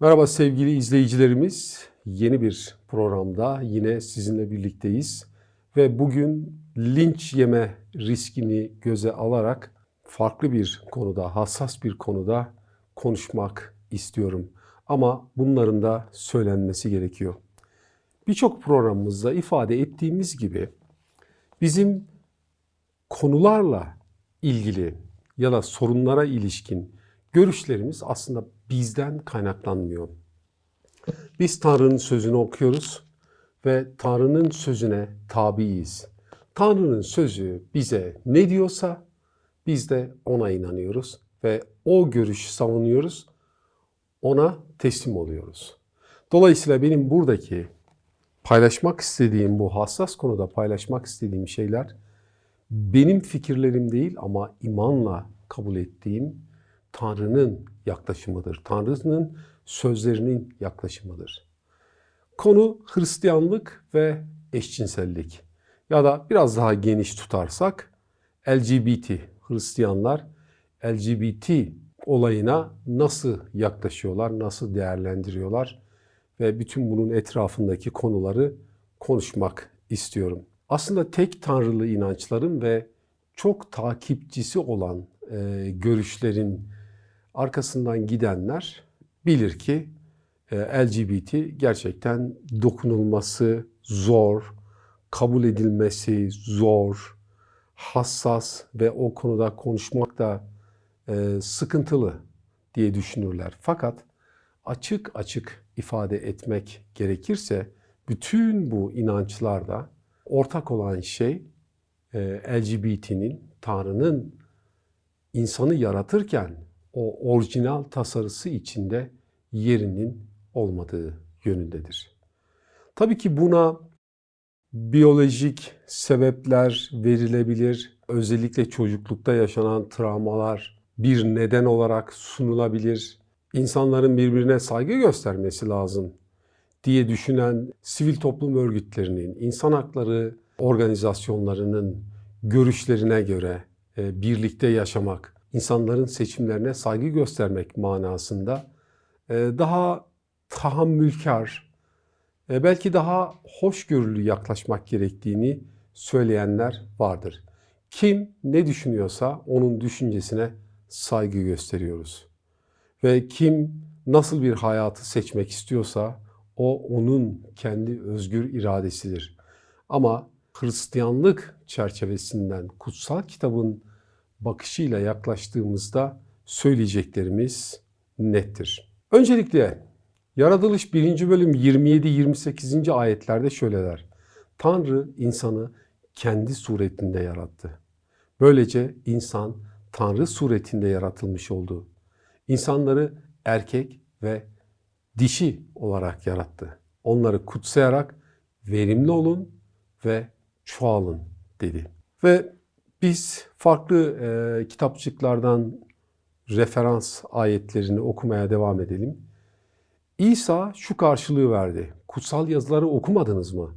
Merhaba sevgili izleyicilerimiz. Yeni bir programda yine sizinle birlikteyiz. Ve bugün linç yeme riskini göze alarak farklı bir konuda, hassas bir konuda konuşmak istiyorum. Ama bunların da söylenmesi gerekiyor. Birçok programımızda ifade ettiğimiz gibi bizim konularla ilgili ya da sorunlara ilişkin görüşlerimiz aslında bizden kaynaklanmıyor. Biz Tanrı'nın sözünü okuyoruz ve Tanrı'nın sözüne tabiiz. Tanrı'nın sözü bize ne diyorsa biz de ona inanıyoruz ve o görüşü savunuyoruz. Ona teslim oluyoruz. Dolayısıyla benim buradaki paylaşmak istediğim bu hassas konuda paylaşmak istediğim şeyler benim fikirlerim değil ama imanla kabul ettiğim Tanrı'nın yaklaşımıdır. Tanrı'nın sözlerinin yaklaşımıdır. Konu Hristiyanlık ve eşcinsellik. Ya da biraz daha geniş tutarsak LGBT Hristiyanlar LGBT olayına nasıl yaklaşıyorlar, nasıl değerlendiriyorlar ve bütün bunun etrafındaki konuları konuşmak istiyorum. Aslında tek tanrılı inançların ve çok takipçisi olan e, görüşlerin arkasından gidenler bilir ki e, LGBT gerçekten dokunulması zor, kabul edilmesi zor, hassas ve o konuda konuşmak da e, sıkıntılı diye düşünürler. Fakat açık açık ifade etmek gerekirse bütün bu inançlarda ortak olan şey e, LGBT'nin, Tanrı'nın insanı yaratırken o orijinal tasarısı içinde yerinin olmadığı yönündedir. Tabii ki buna biyolojik sebepler verilebilir. Özellikle çocuklukta yaşanan travmalar bir neden olarak sunulabilir. İnsanların birbirine saygı göstermesi lazım diye düşünen sivil toplum örgütlerinin, insan hakları organizasyonlarının görüşlerine göre e, birlikte yaşamak, insanların seçimlerine saygı göstermek manasında e, daha tahammülkar, e, belki daha hoşgörülü yaklaşmak gerektiğini söyleyenler vardır. Kim ne düşünüyorsa onun düşüncesine saygı gösteriyoruz. Ve kim nasıl bir hayatı seçmek istiyorsa o onun kendi özgür iradesidir. Ama Hristiyanlık çerçevesinden kutsal kitabın bakışıyla yaklaştığımızda söyleyeceklerimiz nettir. Öncelikle Yaratılış 1. bölüm 27-28. ayetlerde şöyle der. Tanrı insanı kendi suretinde yarattı. Böylece insan Tanrı suretinde yaratılmış oldu. İnsanları erkek ve dişi olarak yarattı. Onları kutsayarak verimli olun ve çoğalın dedi. Ve biz farklı e, kitapçıklardan referans ayetlerini okumaya devam edelim. İsa şu karşılığı verdi. Kutsal yazıları okumadınız mı?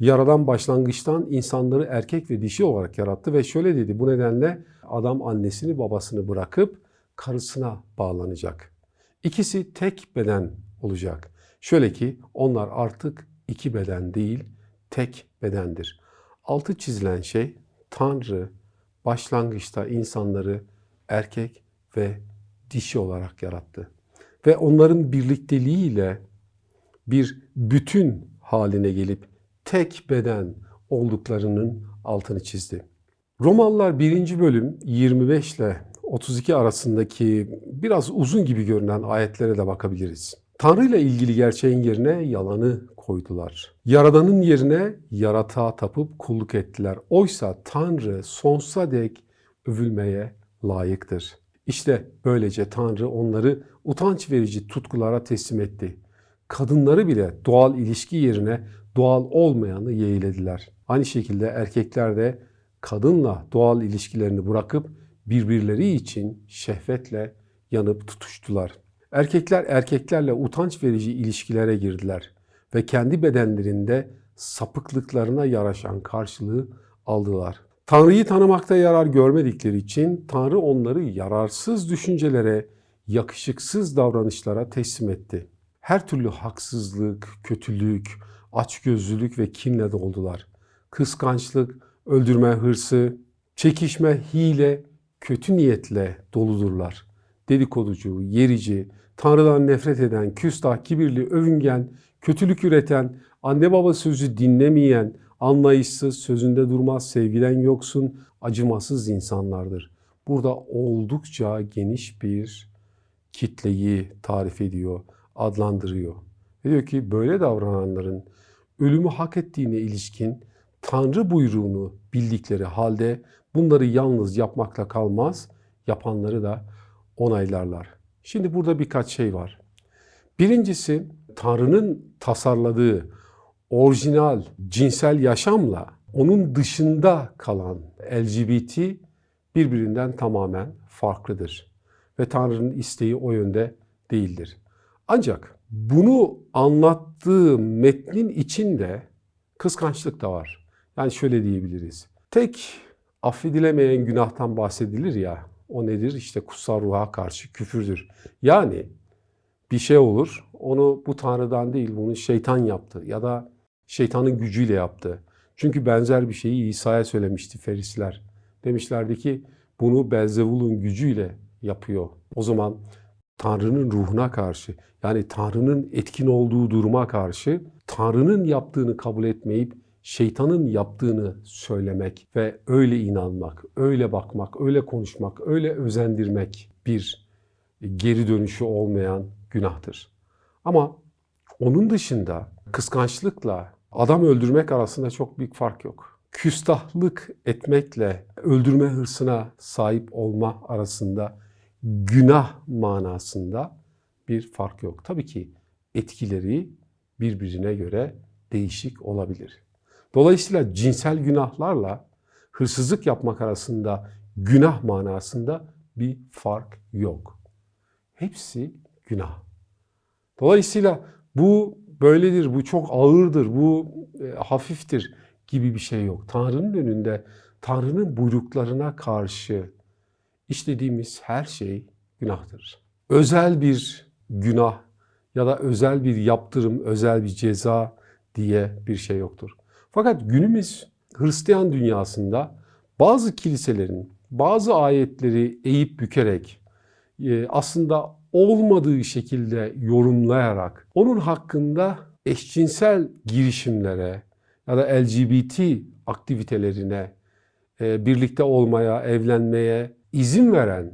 Yaradan başlangıçtan insanları erkek ve dişi olarak yarattı ve şöyle dedi. Bu nedenle adam annesini babasını bırakıp karısına bağlanacak. İkisi tek beden olacak. Şöyle ki onlar artık iki beden değil, tek bedendir. Altı çizilen şey Tanrı başlangıçta insanları erkek ve dişi olarak yarattı. Ve onların birlikteliğiyle bir bütün haline gelip tek beden olduklarının altını çizdi. Romalılar 1. bölüm 25 ile 32 arasındaki biraz uzun gibi görünen ayetlere de bakabiliriz. Tanrı ile ilgili gerçeğin yerine yalanı koydular. Yaradanın yerine yaratığa tapıp kulluk ettiler. Oysa Tanrı sonsuza dek övülmeye layıktır. İşte böylece Tanrı onları utanç verici tutkulara teslim etti. Kadınları bile doğal ilişki yerine doğal olmayanı yeğlediler. Aynı şekilde erkekler de kadınla doğal ilişkilerini bırakıp birbirleri için şehvetle yanıp tutuştular. Erkekler erkeklerle utanç verici ilişkilere girdiler ve kendi bedenlerinde sapıklıklarına yaraşan karşılığı aldılar. Tanrı'yı tanımakta yarar görmedikleri için Tanrı onları yararsız düşüncelere, yakışıksız davranışlara teslim etti. her türlü haksızlık, kötülük, açgözlülük ve kinle doldular. Kıskançlık, öldürme hırsı, çekişme, hile, kötü niyetle doludurlar. Dedikoducu, yerici, Tanrı'dan nefret eden, küstah, kibirli, övüngen, kötülük üreten, anne baba sözü dinlemeyen, anlayışsız, sözünde durmaz, sevgiden yoksun, acımasız insanlardır. Burada oldukça geniş bir kitleyi tarif ediyor, adlandırıyor. Ve diyor ki böyle davrananların ölümü hak ettiğine ilişkin Tanrı buyruğunu bildikleri halde bunları yalnız yapmakla kalmaz, yapanları da onaylarlar. Şimdi burada birkaç şey var. Birincisi Tanrı'nın tasarladığı orijinal cinsel yaşamla onun dışında kalan LGBT birbirinden tamamen farklıdır. Ve Tanrı'nın isteği o yönde değildir. Ancak bunu anlattığı metnin içinde kıskançlık da var. Yani şöyle diyebiliriz. Tek affedilemeyen günahtan bahsedilir ya. O nedir? İşte kutsal ruha karşı küfürdür. Yani bir şey olur. Onu bu Tanrı'dan değil, bunu şeytan yaptı ya da şeytanın gücüyle yaptı. Çünkü benzer bir şeyi İsa'ya söylemişti Ferisler. Demişlerdi ki bunu Belzevul'un gücüyle yapıyor. O zaman Tanrı'nın ruhuna karşı yani Tanrı'nın etkin olduğu duruma karşı Tanrı'nın yaptığını kabul etmeyip şeytanın yaptığını söylemek ve öyle inanmak, öyle bakmak, öyle konuşmak, öyle özendirmek bir geri dönüşü olmayan günahtır. Ama onun dışında kıskançlıkla adam öldürmek arasında çok büyük fark yok. Küstahlık etmekle öldürme hırsına sahip olma arasında günah manasında bir fark yok. Tabii ki etkileri birbirine göre değişik olabilir. Dolayısıyla cinsel günahlarla hırsızlık yapmak arasında günah manasında bir fark yok. Hepsi günah. Dolayısıyla bu böyledir, bu çok ağırdır, bu e, hafiftir gibi bir şey yok. Tanrı'nın önünde Tanrı'nın buyruklarına karşı işlediğimiz her şey günahtır. Özel bir günah ya da özel bir yaptırım, özel bir ceza diye bir şey yoktur. Fakat günümüz Hristiyan dünyasında bazı kiliselerin bazı ayetleri eğip bükerek e, aslında olmadığı şekilde yorumlayarak onun hakkında eşcinsel girişimlere ya da LGBT aktivitelerine e, birlikte olmaya, evlenmeye izin veren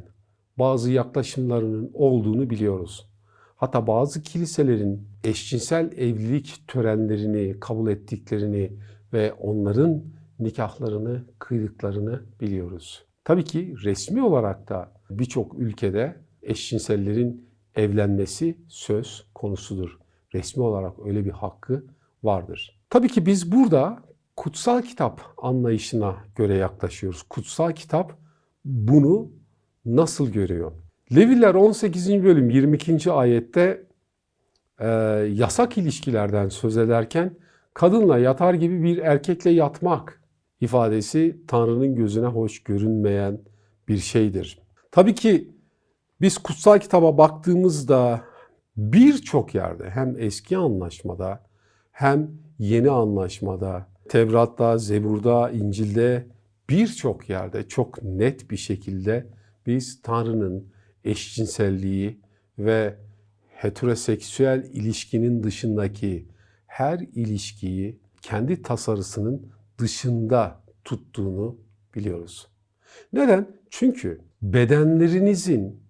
bazı yaklaşımlarının olduğunu biliyoruz. Hatta bazı kiliselerin eşcinsel evlilik törenlerini kabul ettiklerini ve onların nikahlarını kıydıklarını biliyoruz. Tabii ki resmi olarak da birçok ülkede eşcinsellerin evlenmesi söz konusudur. Resmi olarak öyle bir hakkı vardır. Tabii ki biz burada kutsal kitap anlayışına göre yaklaşıyoruz. Kutsal kitap bunu nasıl görüyor? Leviler 18. bölüm 22. ayette e, yasak ilişkilerden söz ederken kadınla yatar gibi bir erkekle yatmak ifadesi Tanrı'nın gözüne hoş görünmeyen bir şeydir. Tabii ki biz kutsal kitaba baktığımızda birçok yerde hem eski anlaşmada hem yeni anlaşmada, Tevrat'ta, Zebur'da, İncil'de birçok yerde çok net bir şekilde biz Tanrı'nın eşcinselliği ve heteroseksüel ilişkinin dışındaki her ilişkiyi kendi tasarısının dışında tuttuğunu biliyoruz. Neden? Çünkü bedenlerinizin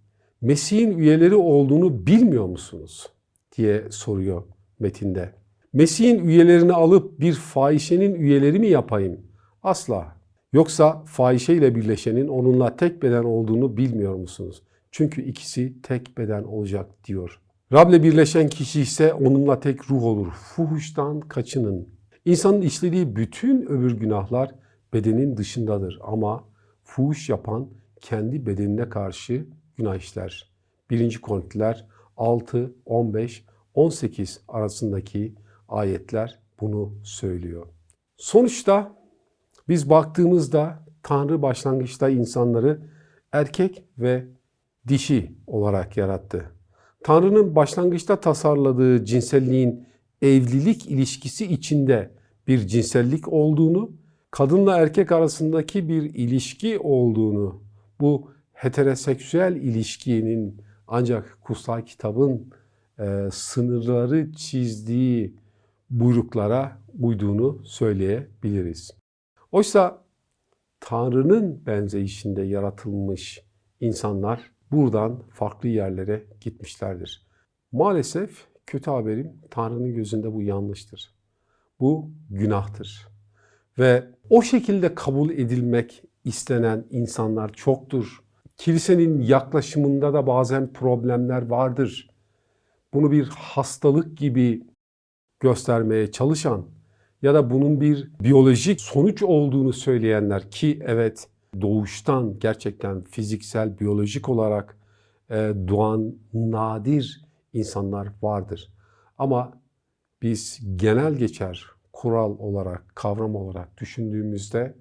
Mesih'in üyeleri olduğunu bilmiyor musunuz? diye soruyor metinde. Mesih'in üyelerini alıp bir fahişenin üyeleri mi yapayım? Asla. Yoksa fahişe ile birleşenin onunla tek beden olduğunu bilmiyor musunuz? Çünkü ikisi tek beden olacak diyor. Rab'le birleşen kişi ise onunla tek ruh olur. Fuhuştan kaçının. İnsanın işlediği bütün öbür günahlar bedenin dışındadır ama fuhuş yapan kendi bedenine karşı günah işler. 1. Korintiler 6, 15, 18 arasındaki ayetler bunu söylüyor. Sonuçta biz baktığımızda Tanrı başlangıçta insanları erkek ve dişi olarak yarattı. Tanrı'nın başlangıçta tasarladığı cinselliğin evlilik ilişkisi içinde bir cinsellik olduğunu, kadınla erkek arasındaki bir ilişki olduğunu, bu heteroseksüel ilişkinin ancak kutsal kitabın e, sınırları çizdiği buyruklara uyduğunu söyleyebiliriz. Oysa Tanrı'nın benzeyişinde yaratılmış insanlar buradan farklı yerlere gitmişlerdir. Maalesef kötü haberim Tanrı'nın gözünde bu yanlıştır. Bu günahtır. Ve o şekilde kabul edilmek istenen insanlar çoktur. Kilisenin yaklaşımında da bazen problemler vardır. Bunu bir hastalık gibi göstermeye çalışan ya da bunun bir biyolojik sonuç olduğunu söyleyenler ki evet doğuştan gerçekten fiziksel, biyolojik olarak e, doğan nadir insanlar vardır. Ama biz genel geçer kural olarak, kavram olarak düşündüğümüzde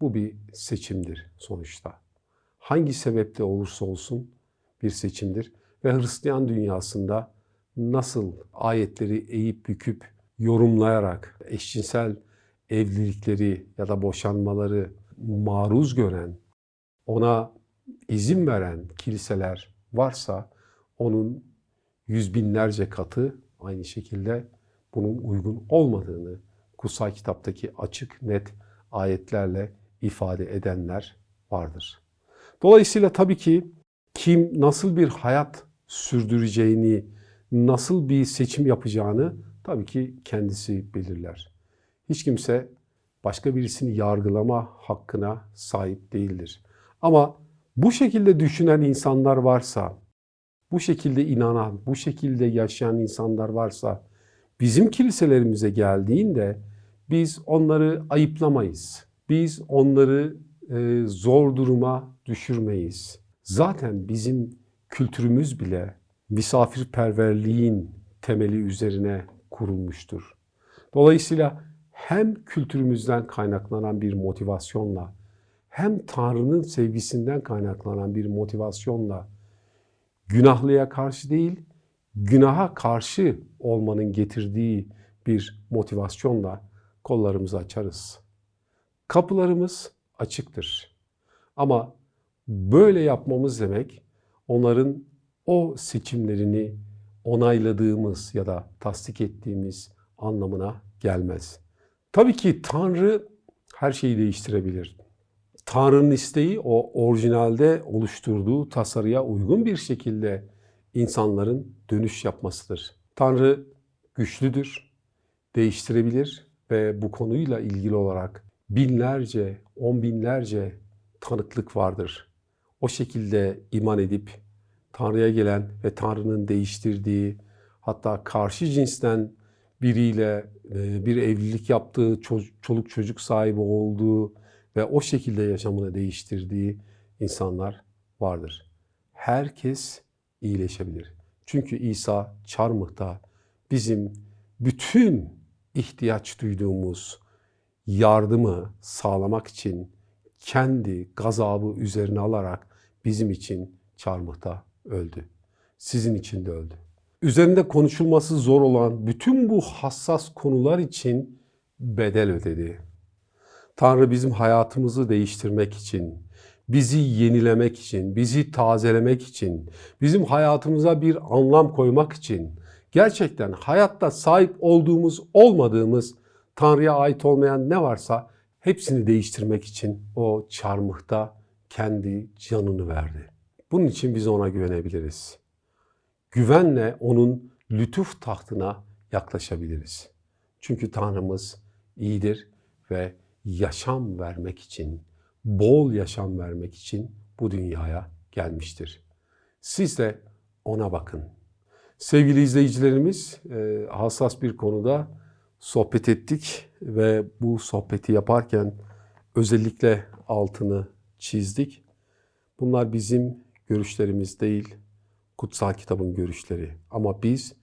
bu bir seçimdir sonuçta. Hangi sebeple olursa olsun bir seçimdir ve Hristiyan dünyasında nasıl ayetleri eğip büküp yorumlayarak eşcinsel evlilikleri ya da boşanmaları maruz gören, ona izin veren kiliseler varsa onun yüz binlerce katı aynı şekilde bunun uygun olmadığını kutsal kitaptaki açık net ayetlerle ifade edenler vardır. Dolayısıyla tabii ki kim nasıl bir hayat sürdüreceğini, nasıl bir seçim yapacağını tabii ki kendisi belirler. Hiç kimse başka birisini yargılama hakkına sahip değildir. Ama bu şekilde düşünen insanlar varsa, bu şekilde inanan, bu şekilde yaşayan insanlar varsa bizim kiliselerimize geldiğinde biz onları ayıplamayız. Biz onları e, zor duruma düşürmeyiz. Zaten bizim kültürümüz bile misafirperverliğin temeli üzerine kurulmuştur. Dolayısıyla hem kültürümüzden kaynaklanan bir motivasyonla hem Tanrı'nın sevgisinden kaynaklanan bir motivasyonla günahlıya karşı değil, günaha karşı olmanın getirdiği bir motivasyonla kollarımızı açarız. Kapılarımız açıktır. Ama böyle yapmamız demek onların o seçimlerini onayladığımız ya da tasdik ettiğimiz anlamına gelmez. Tabii ki Tanrı her şeyi değiştirebilir. Tanrı'nın isteği o orijinalde oluşturduğu tasarıya uygun bir şekilde insanların dönüş yapmasıdır. Tanrı güçlüdür, değiştirebilir ve bu konuyla ilgili olarak binlerce, on binlerce tanıklık vardır. O şekilde iman edip Tanrı'ya gelen ve Tanrı'nın değiştirdiği hatta karşı cinsten biriyle e, bir evlilik yaptığı, çoluk çocuk sahibi olduğu ve o şekilde yaşamını değiştirdiği insanlar vardır. Herkes iyileşebilir. Çünkü İsa çarmıhta bizim bütün ihtiyaç duyduğumuz yardımı sağlamak için kendi gazabı üzerine alarak bizim için çarmıhta öldü. Sizin için de öldü. Üzerinde konuşulması zor olan bütün bu hassas konular için bedel ödedi. Tanrı bizim hayatımızı değiştirmek için, bizi yenilemek için, bizi tazelemek için, bizim hayatımıza bir anlam koymak için, gerçekten hayatta sahip olduğumuz, olmadığımız, Tanrı'ya ait olmayan ne varsa hepsini değiştirmek için o çarmıhta kendi canını verdi. Bunun için biz ona güvenebiliriz. Güvenle onun lütuf tahtına yaklaşabiliriz. Çünkü Tanrımız iyidir ve yaşam vermek için, bol yaşam vermek için bu dünyaya gelmiştir. Siz de ona bakın. Sevgili izleyicilerimiz, e, hassas bir konuda sohbet ettik ve bu sohbeti yaparken özellikle altını çizdik. Bunlar bizim görüşlerimiz değil, kutsal kitabın görüşleri. Ama biz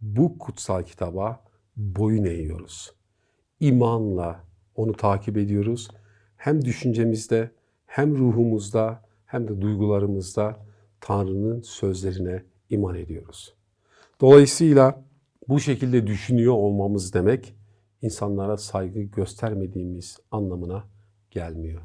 bu kutsal kitaba boyun eğiyoruz. İmanla onu takip ediyoruz. Hem düşüncemizde, hem ruhumuzda, hem de duygularımızda Tanrı'nın sözlerine iman ediyoruz. Dolayısıyla bu şekilde düşünüyor olmamız demek insanlara saygı göstermediğimiz anlamına gelmiyor.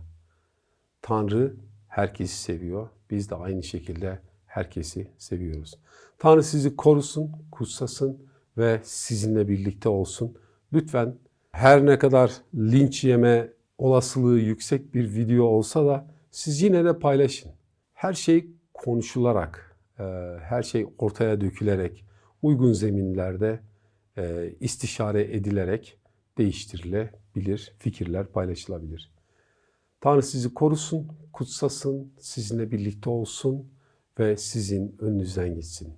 Tanrı herkesi seviyor. Biz de aynı şekilde herkesi seviyoruz. Tanrı sizi korusun, kutsasın ve sizinle birlikte olsun. Lütfen her ne kadar linç yeme olasılığı yüksek bir video olsa da siz yine de paylaşın. Her şey konuşularak, e, her şey ortaya dökülerek, uygun zeminlerde e, istişare edilerek değiştirilebilir, fikirler paylaşılabilir. Tanrı sizi korusun, kutsasın, sizinle birlikte olsun ve sizin önünüzden gitsin.